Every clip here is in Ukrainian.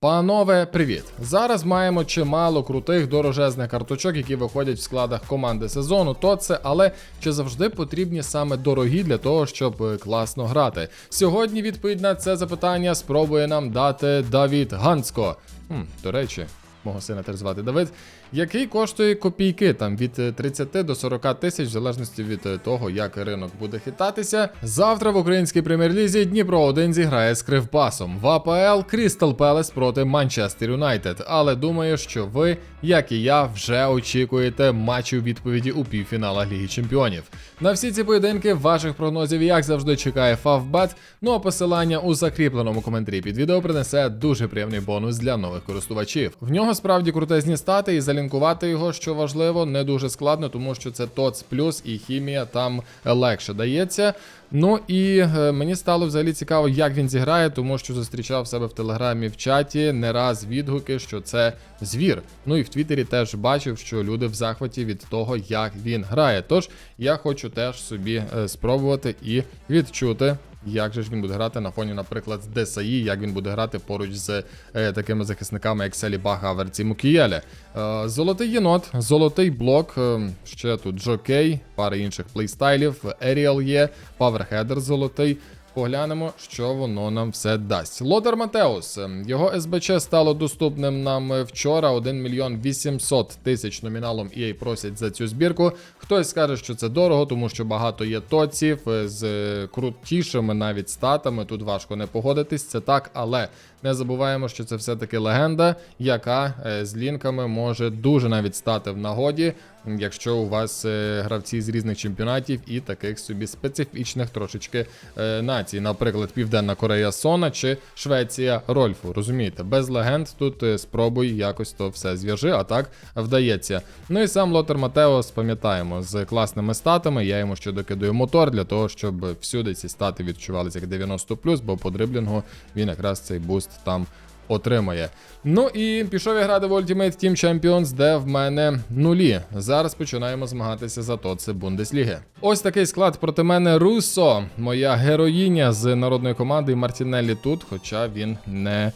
Панове, привіт! Зараз маємо чимало крутих дорожезних карточок, які виходять в складах команди сезону. То це, але чи завжди потрібні саме дорогі для того, щоб е, класно грати? Сьогодні відповідь на це запитання спробує нам дати Давід Ганцко. Хм, до речі, мого сина теж звати Давид, який коштує копійки там від е, 30 до 40 тисяч, в залежності від е, того, як ринок буде хитатися. Завтра в українській прем'єр-лізі Дніпро 1 зіграє з Кривбасом. В АПЛ Крістал Пелес проти Манчестер Юнайтед. Але думаю, що ви, як і я, вже очікуєте матчів відповіді у півфіналах Ліги Чемпіонів. На всі ці поєдинки ваших прогнозів, як завжди, чекає Фавбет. Ну а посилання у закріпленому коментарі під відео принесе дуже приємний бонус для нових користувачів. В нього справді крутезні стати, і залінкувати його, що важливо, не дуже складно, тому що це ТОЦ плюс і хімія там легше дається. Ну і е, мені стало взагалі цікаво, як він зіграє, тому що зустрічав себе в телеграмі в чаті не раз відгуки, що це звір. Ну і в Твіттері теж бачив, що люди в захваті від того, як він грає. Тож я хочу теж собі е, спробувати і відчути. Як же ж він буде грати на фоні, наприклад, ДСАІ, як він буде грати поруч з е, такими захисниками, як Селіба, Хаверці, Мукієле. Е, золотий єнот, золотий блок, е, ще тут Джокей, пара інших плейстайлів, Еріал є, Паверхедер золотий. Поглянемо, що воно нам все дасть. Лодер Матеус. Його СБЧ стало доступним нам вчора. 1 мільйон 800 тисяч номіналом EA просять за цю збірку. Хтось скаже, що це дорого, тому що багато є тоців е, з крутішими навіть статами. Тут важко не погодитись, це так, але не забуваємо, що це все-таки легенда, яка е, з лінками може дуже навіть стати в нагоді, якщо у вас е, гравці з різних чемпіонатів і таких собі специфічних трошечки е, націй. Наприклад, Південна Корея Сона чи Швеція Рольфу. Розумієте, без легенд тут спробуй якось то все зв'яжи, а так вдається. Ну і сам Лотер Матеос, пам'ятаємо, з класними статами. Я йому ще докидаю мотор для того, щоб всюди ці стати відчувалися як 90+, бо по дриблінгу він якраз цей буст там отримає. Ну і пішов я грати в Ultimate Team Champions, де в мене нулі. Зараз починаємо змагатися за ТОЦи Бундесліги. Ось такий склад проти мене Руссо, моя героїня з народної команди Мартінеллі тут, хоча він не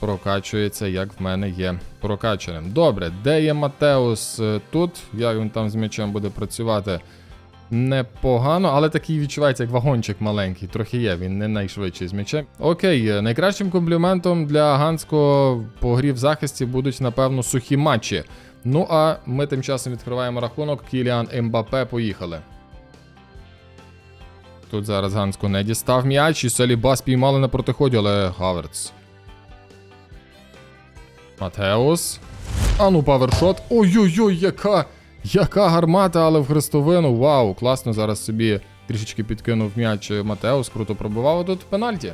прокачується, як в мене є прокачаним. Добре, де є Матеус Е, тут? Як він там з м'ячем буде працювати? Непогано, але такий відчувається, як вагончик маленький. Трохи є, він не найшвидший з м'ячем. Окей, е, найкращим компліментом для Ганського по грі в захисті будуть, напевно, сухі матчі. Ну а ми тим часом відкриваємо рахунок. Кіліан Ембапе, поїхали. Тут зараз Гансько не дістав м'яч, і Саліба спіймали на протиході, але Хаверц. Матеус. А ну, павершот. Ой-ой-ой, яка! Яка гармата, але в хрестовину. Вау, класно зараз собі трішечки підкинув м'яч Матеус, круто пробивав тут пенальті.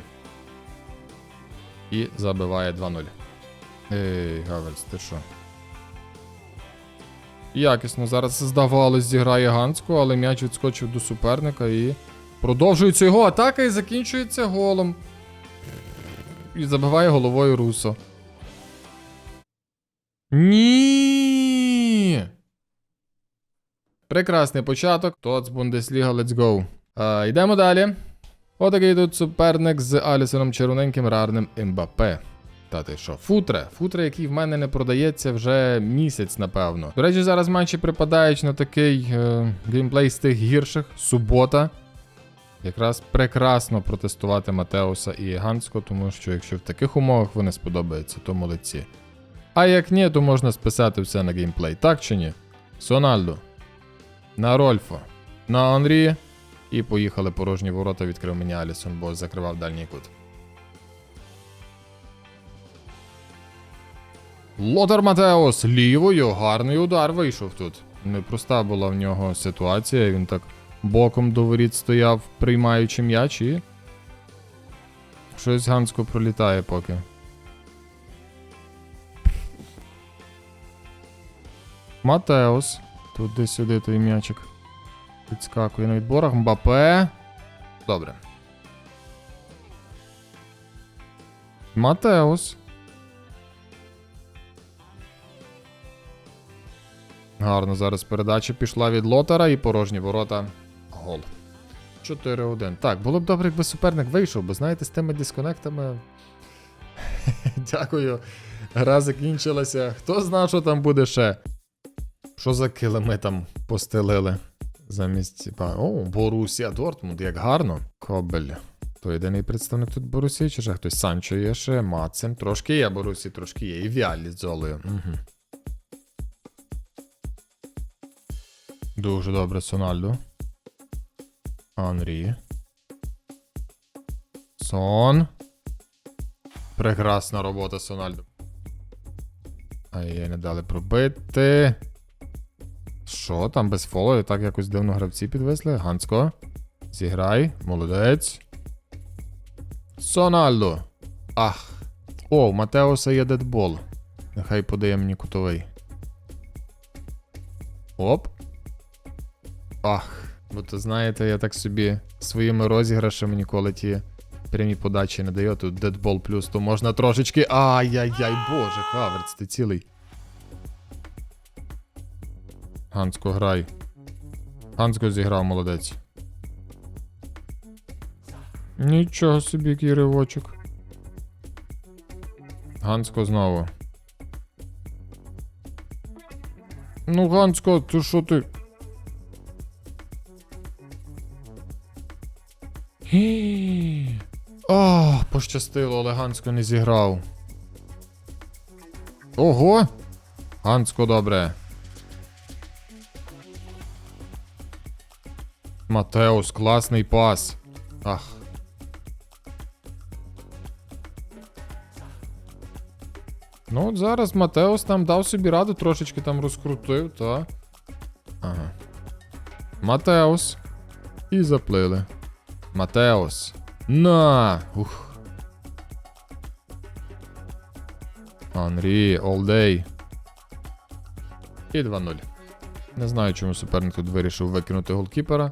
І забиває 2-0. Ей, Гаверс, ти що? Якісно зараз здавалось, зіграє Ганську, але м'яч відскочив до суперника і продовжується його атака і закінчується голом. І забиває головою Русо. Ні. Прекрасний початок. Тоц Бундесліга, let's go. А, йдемо далі. Отакий тут суперник з Алісоном Червоненьким рарним Мбапе. Та ти що, футре? Футре, який в мене не продається вже місяць, напевно. До речі, зараз матчі припадають на такий е, геймплей з тих гірших. Субота. Якраз прекрасно протестувати Матеуса і Гансько, тому що якщо в таких умовах вони сподобаються, то молодці. А як ні, то можна списати все на геймплей, так чи ні? Сональдо. На Рольфо. На Анрі. І поїхали порожні ворота, відкрив мені Алісон, бо закривав дальній кут. Лотар Матеос лівою, гарний удар вийшов тут. Непроста була в нього ситуація, він так боком до воріт стояв, приймаючи м'яч і. Щось Гансько пролітає поки. Матеус. Туди-сюди той м'ячик. Підскакує на відборах. Мбапе. Добре. Матеус. Гарно зараз передача пішла від лотера і порожні ворота. Гол. 4-1. Так, було б добре, якби суперник вийшов, бо знаєте, з тими дисконектами. Дякую. Гра закінчилася. Хто знав, що там буде ще? Що за килими там постелили? Замість. типа, О, Борусія Дортмунд, як гарно. Кобель. То єдиний представник тут Борусії, чи ще хтось Санчо є ще, Мацин. Трошки є Борусі, трошки є. І Віалі з Золою. Угу. Дуже добре, Сональдо. Анрі. Сон. Прекрасна робота, Сональдо. Ай, не дали пробити. Що там без фолу? Так якось дивно гравці підвисли. Ганцко. Зіграй. Молодець. Сональдо. Ах. О, у Матеуса є дедбол. Нехай подає мені кутовий. Оп. Ах. Бо то знаєте, я так собі своїми розіграшами ніколи ті прямі подачі не даю. Тут дедбол плюс, то можна трошечки. Ай-яй-яй, боже, Хаверц, ти цілий. Ганцко, грай. Ганцко зіграв, молодець. Нічого собі, який ривочок. Знову. Ну, Ганцко, ти що ти? О, пощастило, але Ганцко не зіграв. Ого! Ганцко добре. Матеус, класний пас. Ах. Ну, от зараз Матеус там дав собі раду, трошечки там розкрутив, та. Ага. Матеус. І заплили. Матеус. На! Ух. Анрі, day. І 2-0. Не знаю, чому суперник тут вирішив викинути голкіпера.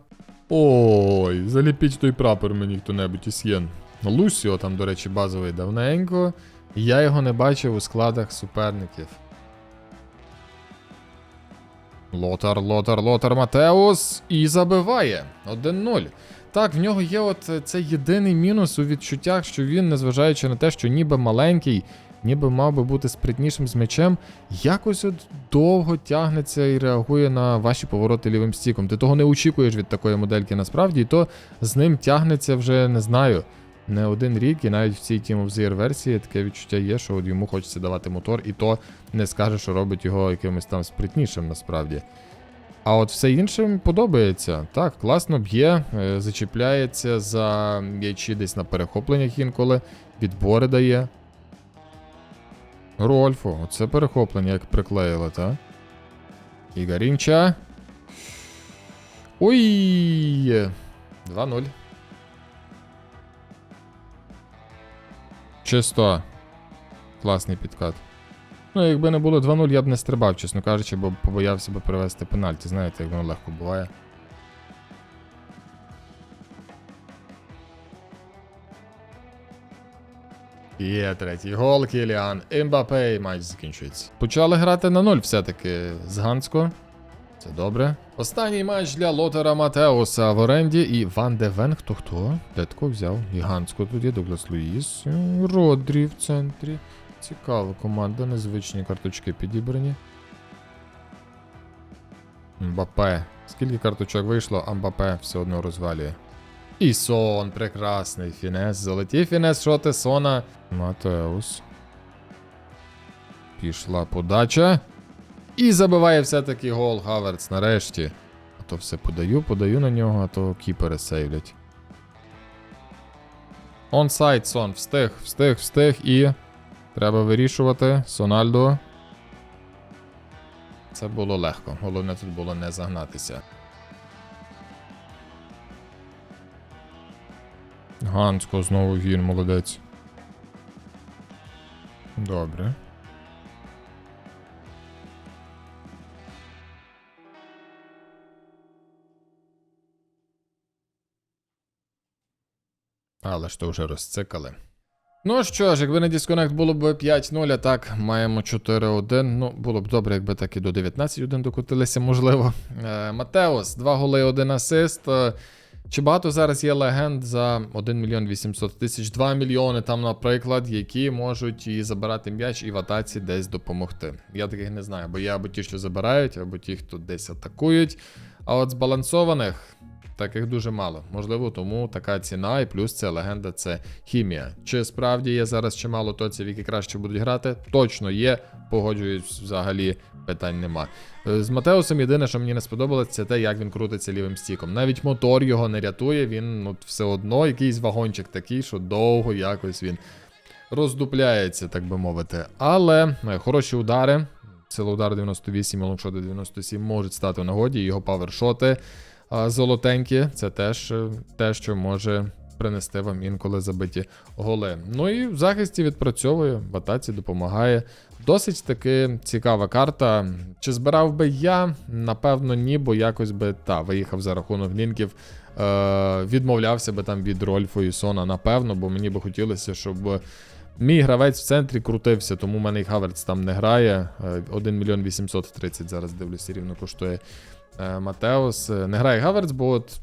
Ой, заліпіть той прапор мені хто-небудь іс'єн. Лусіо там, до речі, базовий давненько. І я його не бачив у складах суперників. Лотар, Лотар, Лотар Матеус і забиває 1-0. Так, в нього є от е, цей єдиний мінус у відчуттях, що він, незважаючи на те, що ніби маленький, ніби мав би бути спритнішим з м'ячем, якось от довго тягнеться і реагує на ваші повороти лівим стіком. Ти того не очікуєш від такої модельки насправді, і то з ним тягнеться вже не знаю. Не один рік, і навіть в цій Team of the Year версії таке відчуття є, що от йому хочеться давати мотор, і то не скаже, що робить його якимось там спритнішим насправді. А от все інше подобається. Так, класно б'є, е, зачіпляється за м'ячі десь на перехопленнях інколи, відбори дає. Рольфо, оце перехоплення, як приклеїли, так? Ігорінча. Ой! 2-0. Чисто. Класний підкат. Ну, якби не було 2-0, я б не стрибав, чесно кажучи, бо побоявся би перевести пенальті. Знаєте, як воно легко буває. Є третій гол, Кіліан. Ембапе, і матч закінчується. Почали грати на 0 все-таки з Гансько. Це добре. Останній матч для Лотера Матеуса в оренді і Ван де Вен, хто хто? Детко взяв. І Гансько тут є, Дуглас Луїс. Родрі в центрі. Цікава команда, незвичні карточки підібрані. Мбапе. Скільки карточок вийшло, а Мбапе все одно розвалює. І сон, прекрасний фінес. Золотий фінес шоти Сона. Матеус. Пішла подача. І забиває все-таки гол Хаверц нарешті. А то все подаю, подаю на нього, а то кіпери сейвлять. Онсайд сон. Встиг, встиг, встиг і. Треба вирішувати. Сональдо. Це було легко. Головне тут було не загнатися. Гансько знову він, молодець. Добре. Але ж то вже розцикали. Ну що ж, якби не дисконект було б 5-0, а так маємо 4-1. Ну, було б добре, якби так і до 19-1 докотилися, можливо. Е, Матеус, 2 голи, 1 асист. Чи багато зараз є легенд за 1 мільйон 800 тисяч, 2 мільйони там, наприклад, які можуть і забирати м'яч і в атаці десь допомогти. Я таких не знаю, бо є або ті, що забирають, або ті, хто десь атакують. А от збалансованих таких дуже мало. Можливо, тому така ціна, і плюс це легенда, це хімія. Чи справді є зараз чимало тоців, які краще будуть грати? Точно є. Погоджуюсь, взагалі питань нема. Е, З Матеусом єдине, що мені не сподобалось, це те, як він крутиться лівим стіком. Навіть мотор його не рятує, він ну, все одно якийсь вагончик такий, що довго якось він роздупляється, так би мовити. Але е, хороші удари. Сила удар 98, лонгшоти 97 можуть стати в нагоді. Його павершоти золотенькі. Це теж е, те, що може принести вам інколи забиті голи. Ну і в захисті відпрацьовує, в атаці допомагає. Досить таки цікава карта. Чи збирав би я? Напевно, ні, бо якось би та виїхав за рахунок лінків. Е, відмовлявся би там від Рольфу і Сона, напевно, бо мені би хотілося, щоб. Мій гравець в центрі крутився, тому в мене Хаверц там не грає. Е, 1 мільйон 830 зараз дивлюся, рівно коштує Матеос. Матеус. Е, Не грає Хаверц, бо от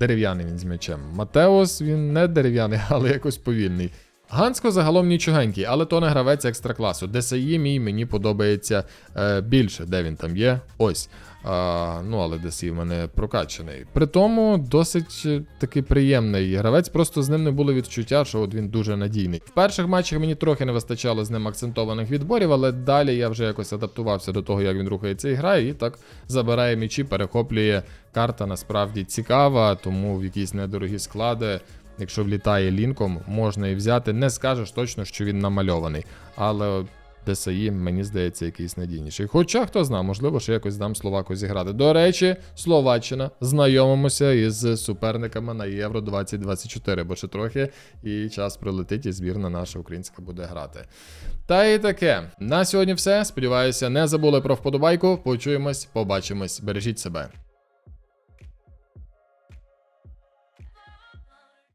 дерев'яний він з м'ячем. Матеус він не дерев'яний, але якось повільний. Гансько загалом нічогенький, але то не гравець екстракласу. ДСІ мій мені подобається е, більше, де він там є. Ось. А, ну, але ДСІ в мене прокачаний. При тому досить е, такий приємний гравець, просто з ним не було відчуття, що от він дуже надійний. В перших матчах мені трохи не вистачало з ним акцентованих відборів, але далі я вже якось адаптувався до того, як він рухається і грає, і так забирає м'ячі, перехоплює. Карта насправді цікава, тому в якісь недорогі склади. Якщо влітає лінком, можна і взяти. Не скажеш точно, що він намальований. Але ДСІ, мені здається, якийсь надійніший. Хоча хто знає, можливо, ще якось дам Словаку зіграти. До речі, Словаччина. Знайомимося із суперниками на Євро 2024, бо ще трохи і час прилетить, і збірна наша українська буде грати. Та і таке. На сьогодні все. Сподіваюся, не забули про вподобайку. Почуємось, побачимось. Бережіть себе.